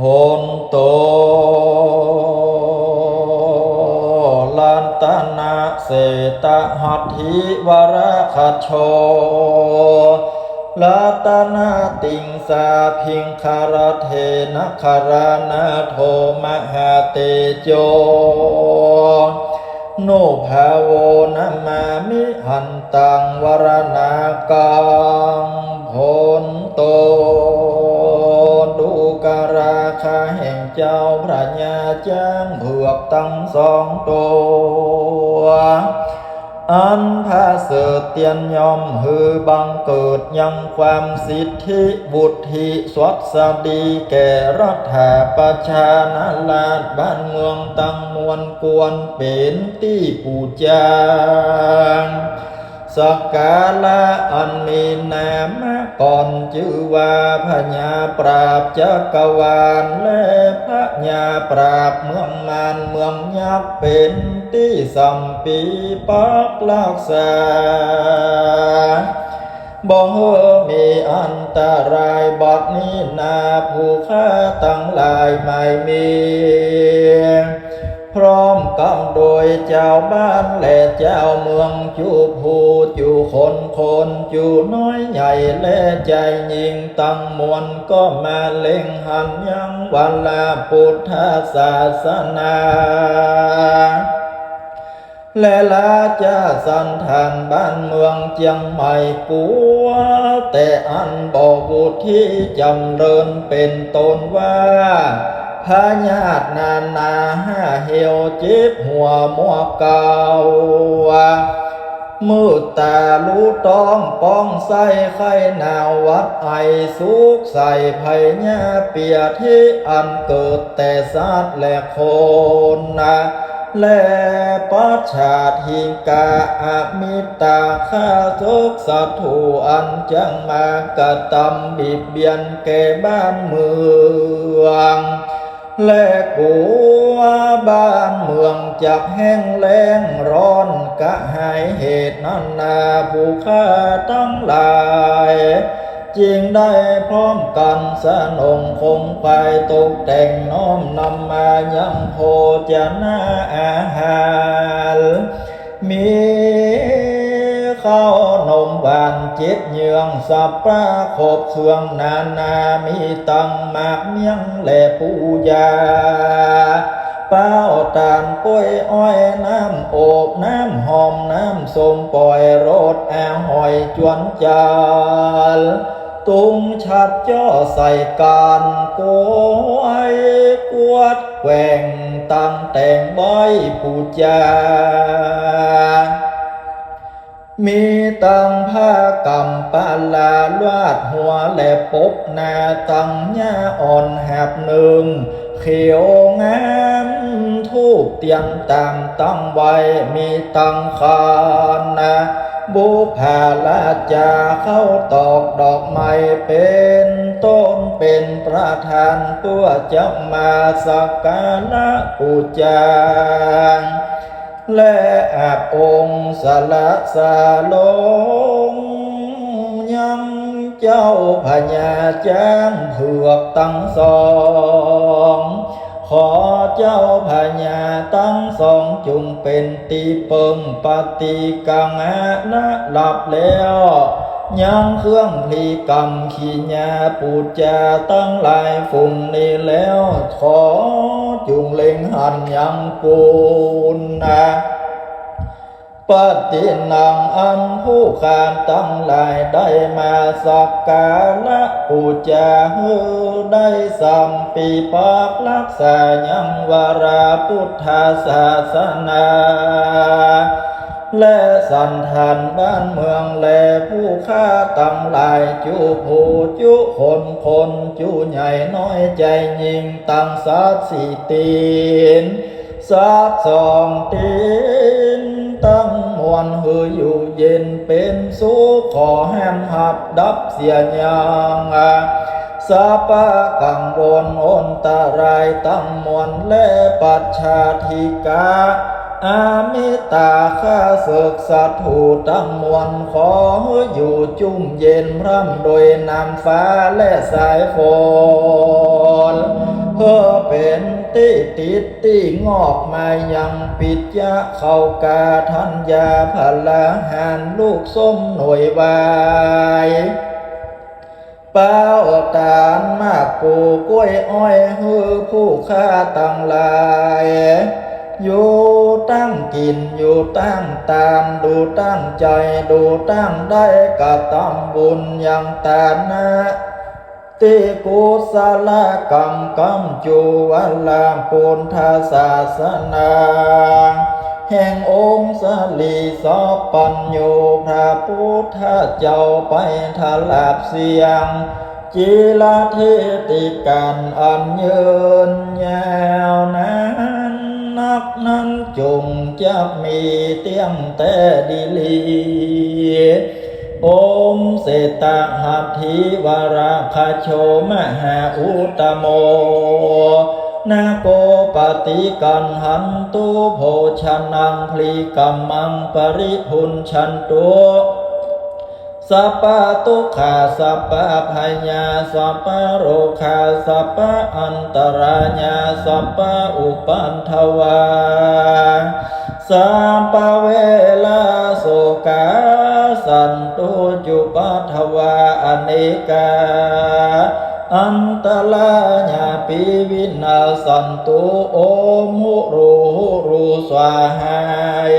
โหนโตลันตนาเสตหัตถิวรคโชลาตนาติงสาพิงคารเทนคารนาโทมหาเตโจโนภาโวนามามิหันตังวรณากัง พระญาจ้างเผือกตั้งสองตัวอันพาเสดเตียนยอมฮือบังเกิดยังความสิทธิบุตริสวัสดีแก่รัฐาประชานาลาดบ้านเมืองตั้งมวลกวนเป็นที่ปูจาง สักกาละอันมีนามก่อนชื่อว่าพญาปราบจักรวาลและพญาปราบเมืองมานเมืองยักษ์เป็นที่สัมปีปักลักษาบ่มีอันตรายบัดนี้นาผู้ฆ่าตั้งหลายไม่มี พร้อมกำโดยเจ้าบ้านและเจ้าเมืองจูผู้จูคนคนจูน้อยใหญ่และใจยิงตั้งมวลก็มาเล็งหันยังวันลาพุทธศาสนาและลาจะสันทานบ้านเมืองเจียงใหม่ปัวแต่อันบอกบุตรที่จำเริญเป็นตนว่า พญาตินานาห้าเหี่ยวจิบหัวมัวเก่ามืดตาลูต้องป้องใส่ไข่หนาววัดไอสุกใส่ไผ่ญาเปียที่อันเกิดแต่สัตว์และคนนะและปัจฉาทิกาอามิตาข้าทุกสัตว์ถูอันจังมากระทำบิดเบียนแก่บ้านเมือง และกัวบ้านเมืองจากแห้งแล้งร้อนกะหายเหตุนั้นนาผู้ฆ่าทั้งหลายจริงได้พร้อมกันสนงคงไปตกแต่งน้อมนำมายังโภชนาอาหารมี ข้าวนมหวานเจ็ดเยืองสับปะขบเครื่องนานามีตังหมากเมียงและปูยาเป้าตาลกล้วยอ้อยน้ำโอบน้ำหอมน้ำสมปล่อยรสแอลหอยจวนจานตุงชัดจ่อใส่การกล้วยกวดแกว่งตั้งแต่งใบปูจา มีตังผ้ากำปาลาลวาดหัวและปบนาตังหญ้าอ่อนแหบหนึ่ง เขียวงามทูบเตียนตามตั้งไว้ มีตังคานนะบุพาลาจาเข้าตอกดอกไม้เป็นต้นเป็นประธานตัวจะมาสักการะปูจา และอาบองค์สละสาลงยังเจ้าพญาจ้างเผือกตั้งสอง ขอเจ้าพญาตั้งสองจุงเป็นตีเปิมปฏิกังนะหลับแล้ว ยังเครื่องพลีกรรมขีญาปูจาตั้งหลายฝุ่นนี้แล้ว ขอจุงเล็งหันยังกูลนะปฏินังอันผู้ขานตั้งหลายได้มาสักการะปูจาฮือได้สัมปีปักรักษายังวาราพุทธศาสนา และสันทานบ้านเมืองแลผู้ฆ่าตั้งหลายจูผู้จุคนคนจูใหญ่น้อยใจยิงตั้งสัตสีตีนสักสองตีนตั้งมวลหืออยู่เย็นเป็นสุขขอแหมหับดับเสียยังสาปะกังวลอนตรายตั้งมวลและปัจฉาธิกา อามิตาข้าศึกสัตว์ถูตั้งมวลขออยู่จุ่มเย็นพร่ำโดยนำฟ้าและสายฝนเพื่อเป็นติติติงอกมายังปิดยะเข้ากาทัญญาพลาหานลูกส้มหน่วยวายเป้าตานมากปูกล้วยอ้อยฮือผู้ค้าตั้งหลาย อยู่ตั้งกินอยู่ตั้งตามดูตั้งใจดูตั้งได้กับตำบุญอย่างตานะติกุศลกรรมกรรมจูวัลาปุณทาศาสนา แห่งองค์สลีสอปัญโยพระพุทธเจ้าไปทลาบเสียง จีลาเทติกันอันยืนยาวนาน นักนั้นจงจะมีเตียงแต่ดีลีโอมเสตหัตถิวราคาโชมหาอุตโมนาโกปฏิกันหันตุโภชนังพลีกัมมังปริพุนชันตุ สัพพะทุกขาสัพพะพยาสัพพโรคาสัพพอันตรายาสัพพะอุปันทวาสัมปเวลาโสกาสันตุจุปัทวาอเนกาอันตลาญาปิวินาสันตุโอมุรูรูสวาหาย